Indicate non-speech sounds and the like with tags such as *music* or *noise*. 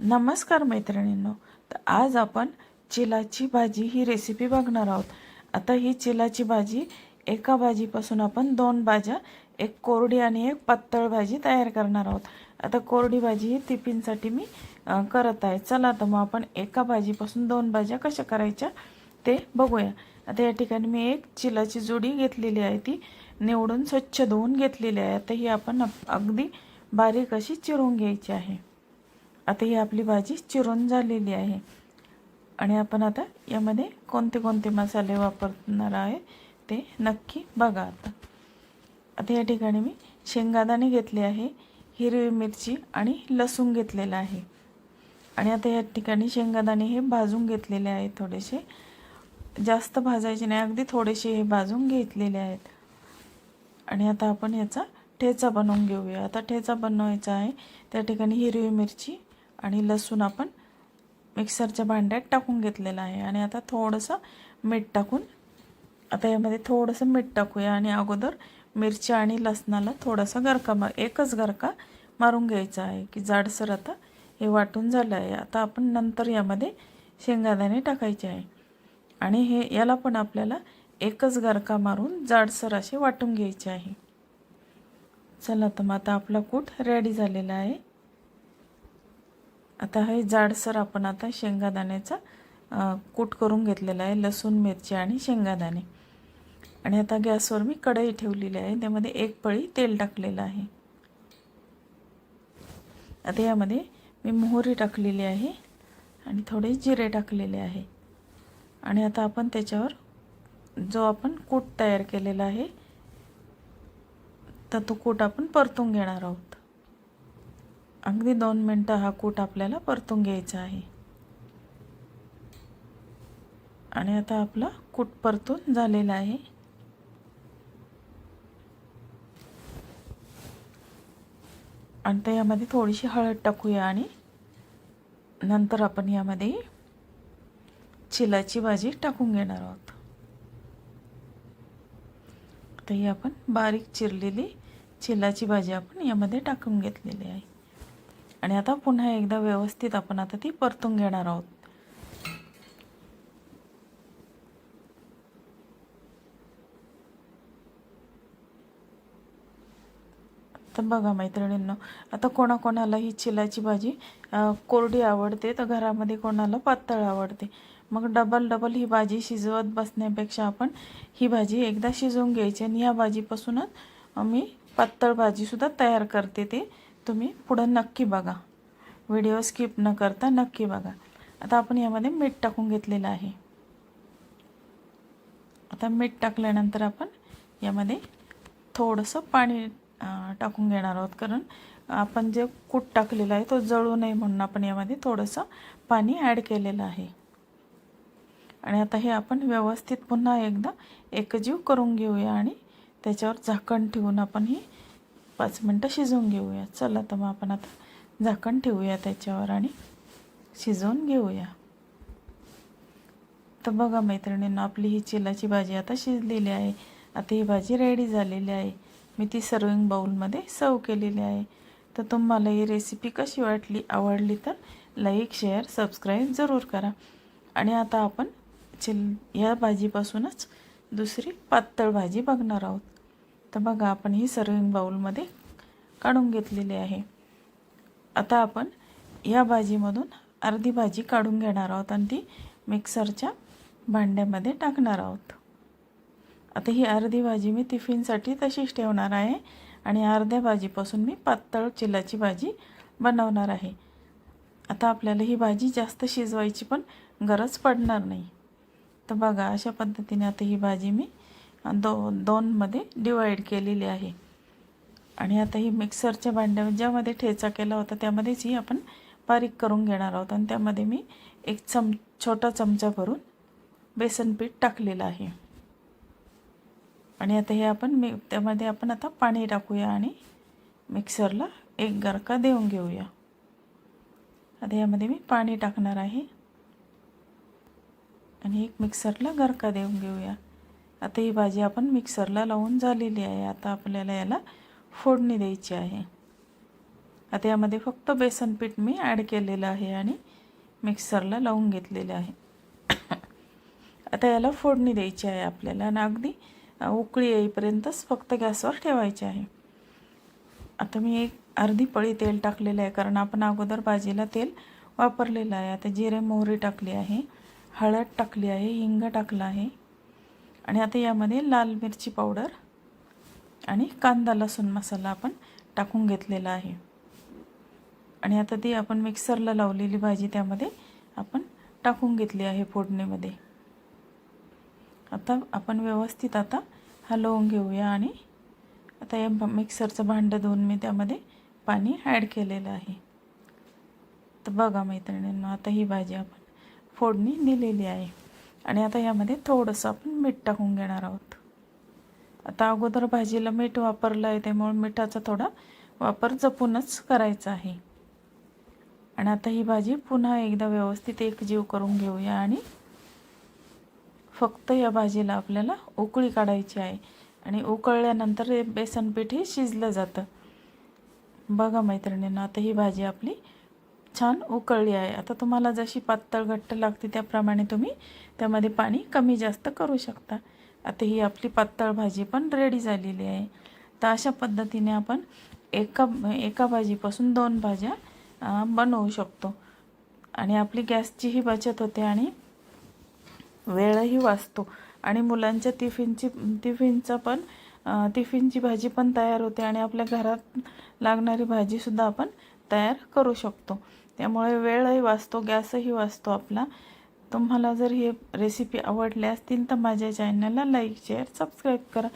नमस्कार मैत्रिणींनो. तर आज आपण चिलाची भाजी ही रेसिपी बघणार आहोत. आता ही चिलाची भाजी एका भाजीपासून आपण दोन भाज्या एक कोरडी आणि एक पातळ भाजी तयार करणार आहोत. आता कोरडी भाजी ही टिफिनसाठी मी करत आहे. चला तर मग आपण एका भाजीपासून दोन भाज्या कशा करायच्या ते बघूया. आता या ठिकाणी मी एक चिलाची जोडी घेतलेली आहे. ती निवडून स्वच्छ धुवून घेतलेली आहे. आता ही आपण अगदी बारीक अशी चिरून घ्यायची आहे. आता ही आपली भाजी चिरून झालेली आहे. आणि आपण आता यामध्ये कोणते कोणते मसाले वापरणार आहे ते नक्की बघा आता. आता या ठिकाणी मी शेंगादाणे घेतले आहे हिरवी मिरची आणि लसूण घेतलेलं आहे. आणि आता या ठिकाणी शेंगादाणे हे भाजून घेतलेले आहेत थोडेसे. जास्त भाजायचे नाही अगदी थोडेसे हे भाजून घेतलेले आहेत. आणि आता आपण याचा ठेचा बनवून घेऊया. आता ठेचा बनवायचा आहे. त्या ठिकाणी हिरवी मिरची आणि लसूण आपण मिक्सरच्या भांड्यात टाकून घेतलेलं आहे. आणि आता थोडंसं मीठ टाकून आता यामध्ये थोडंसं मीठ टाकूया आणि अगोदर मिरची आणि लसणाला थोडासा गरका मार एकच गरका मारून घ्यायचा आहे की जाडसर आता हे वाटून झालं आहे. आता आपण नंतर यामध्ये शेंगादाणे टाकायचे आहे. आणि हे याला पण आपल्याला एकच गरका मारून जाडसर असे वाटून घ्यायचे आहे. चला तर मग आता आपला कूट रेडी झालेला आहे. आता हे जाडसर आपण आता शेंगादाण्याचा कूट करून घेतलेला आहे लसूण मिरची आणि शेंगादाणे. आणि आता गॅसवर मी कढई ठेवलेली आहे त्यामध्ये एक पळी तेल टाकलेलं आहे. आता यामध्ये मी मोहरी टाकलेली आहे आणि थोडे जिरे टाकलेले आहे. आणि आता आपण त्याच्यावर जो आपण कूट तयार केलेला आहे तर तो कूट आपण परतून घेणार आहोत. अगदी दोन मिनटं हा कूट आपल्याला परतून घ्यायचा आहे. आणि आता आपला कूट परतून झालेला आहे. आणि तर यामध्ये थोडीशी हळद टाकूया आणि नंतर आपण यामध्ये चिलाची भाजी टाकून घेणार आहोत. तर ही आपण बारीक चिरलेली चिलाची भाजी आपण यामध्ये टाकून घेतलेली आहे. आणि आता पुन्हा एकदा व्यवस्थित आपण आता ती परतून घेणार आहोत. तर बघा मैत्रिणींनो आता कोणाकोणाला ही चिलाची भाजी कोरडी आवडते तर घरामध्ये कोणाला पातळ आवडते. मग डबल डबल ही भाजी शिजवत बसण्यापेक्षा आपण ही भाजी एकदा शिजवून घ्यायची आणि ह्या भाजीपासूनच मी पातळ भाजीसुद्धा तयार करते ते. तुम्ही पुढं नक्की बघा. व्हिडिओ स्किप न करता नक्की बघा. आता आपण यामध्ये मीठ टाकून घेतलेलं आहे. आता मीठ टाकल्यानंतर आपण यामध्ये थोडंसं पाणी टाकून घेणार आहोत. कारण आपण जे कूट टाकलेला आहे तो जळू नये म्हणून आपण यामध्ये थोडंसं पाणी ॲड केलेलं आहे. आणि आता हे आपण व्यवस्थित पुन्हा एकदा एकजीव करून घेऊया आणि त्याच्यावर झाकण ठेवून आपण ही पाच मिनटं शिजवून घेऊया. चला तर मग आपण आता झाकण ठेवूया त्याच्यावर आणि शिजवून घेऊया. तर बघा मैत्रिणींना आपली ही चिलाची भाजी आता शिजलेली आहे. आता ही भाजी रेडी झालेली आहे. मी ती सर्विंग बाउलमध्ये सर्व केलेली आहे. तर तुम्हाला ही रेसिपी कशी वाटली आवडली तर लाईक शेअर सबस्क्राईब जरूर करा. आणि आता आपण चिल या भाजीपासूनच दुसरी पातळ भाजी बघणार आहोत. तर बघा आपण ही सर्विंग बाउलमध्ये काढून घेतलेली आहे. आता आपण या भाजीमधून अर्धी भाजी काढून घेणार आहोत आणि ती मिक्सरच्या भांड्यामध्ये टाकणार आहोत. आता ही अर्धी भाजी मी टिफिनसाठी तशीच ठेवणार आहे आणि अर्ध्या भाजीपासून मी पातळ चिलाची भाजी बनवणार आहे. आता आपल्याला ही भाजी जास्त शिजवायची पण गरज पडणार नाही. तर बघा अशा पद्धतीने आता ही भाजी मी दो दोनमध्ये डिवाईड केलेली आहे. आणि आता ही मिक्सरच्या भांड्या ज्यामध्ये ठेचा केला होता त्यामध्येच ही आपण बारीक करून घेणार आहोत. आणि त्यामध्ये मी एक चम छोटा चमचा भरून बेसन पीठ टाकलेलं आहे. आणि आता हे आपण मी त्यामध्ये आपण आता पाणी टाकूया आणि मिक्सरला एक गरका देऊन घेऊया. आता यामध्ये मी पाणी टाकणार आहे. आणि एक मिक्सरला गरका देऊन घेऊया. आता ही भाजी आपण मिक्सरला लावून झालेली आहे. आता आपल्याला याला फोडणी द्यायची आहे. आता यामध्ये फक्त बेसन पीठ मी ॲड केलेलं आहे आणि मिक्सरला लावून घेतलेलं आहे. *coughs* आता याला फोडणी द्यायची आहे आपल्याला आणि अगदी उकळी येईपर्यंतच फक्त गॅसवर ठेवायची आहे. आता मी एक अर्धी पळी तेल टाकलेलं आहे कारण आपण अगोदर भाजीला तेल वापरलेलं आहे. आता जिरे मोहरी टाकली आहे हळद टाकली आहे हिंग टाकलं आहे. आणि आता यामध्ये लाल मिरची पावडर आणि कांदा लसूण मसाला आपण टाकून घेतलेला आहे. आणि आता ती आपण मिक्सरला लावलेली भाजी त्यामध्ये आपण टाकून घेतली आहे फोडणीमध्ये. आता आपण व्यवस्थित आता हलवून घेऊया आणि आता या मिक्सरचं भांडं धुवून मी त्यामध्ये पाणी ॲड केलेलं आहे. तर बघा मैत्रिणींना आता ही भाजी आपण फोडणी दिलेली आहे. आणि आता यामध्ये थोडंसं आपण मीठ टाकून घेणार आहोत. आता अगोदर भाजीला मीठ वापरलं आहे त्यामुळे मिठाचा थोडा वापर जपूनच करायचा आहे. आणि आता ही भाजी पुन्हा एकदा व्यवस्थित एकजीव करून घेऊया आणि फक्त या भाजीला आपल्याला उकळी काढायची आहे. आणि उकळल्यानंतर हे बेसन पीठ हे शिजलं जातं. बघा मैत्रिणींना आता ही भाजी आपली छान उकळली आहे. आता तुम्हाला जशी पातळ घट्ट लागते त्याप्रमाणे तुम्ही त्यामध्ये पाणी कमी जास्त करू शकता. आता ही आपली पातळ भाजी पण रेडी झालेली आहे. तर अशा पद्धतीने आपण एका एका भाजीपासून दोन भाज्या बनवू शकतो. आणि आपली गॅसचीही बचत होते आणि वेळही वाचतो. आणि मुलांच्या टिफिनची टिफिनचा पण टिफिनची भाजी पण तयार होते आणि आपल्या घरात लागणारी भाजीसुद्धा आपण तयार करू शकतो. त्यामुळे वेळही वाचतो गॅसही वाचतो आपला. तुम्हाला जर ही रेसिपी आवडली असतील तर माझ्या चॅनलला लाईक शेअर सबस्क्राईब करा.